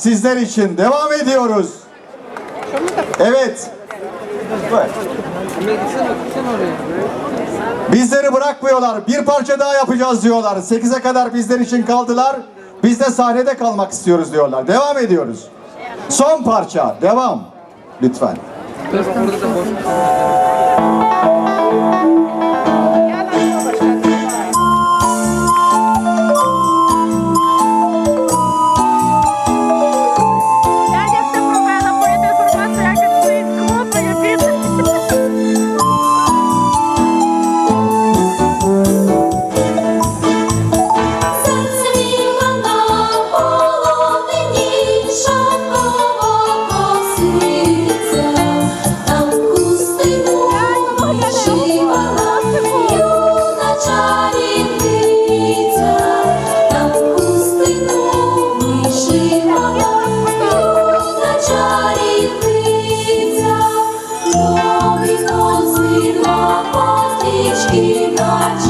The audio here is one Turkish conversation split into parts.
Sizler için devam ediyoruz. Evet. Bizleri bırakmıyorlar. Bir parça daha yapacağız diyorlar. 8'e kadar bizler için kaldılar. Biz de sahnede kalmak istiyoruz diyorlar. Devam ediyoruz. Son parça. Devam. Lütfen. Keep on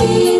You.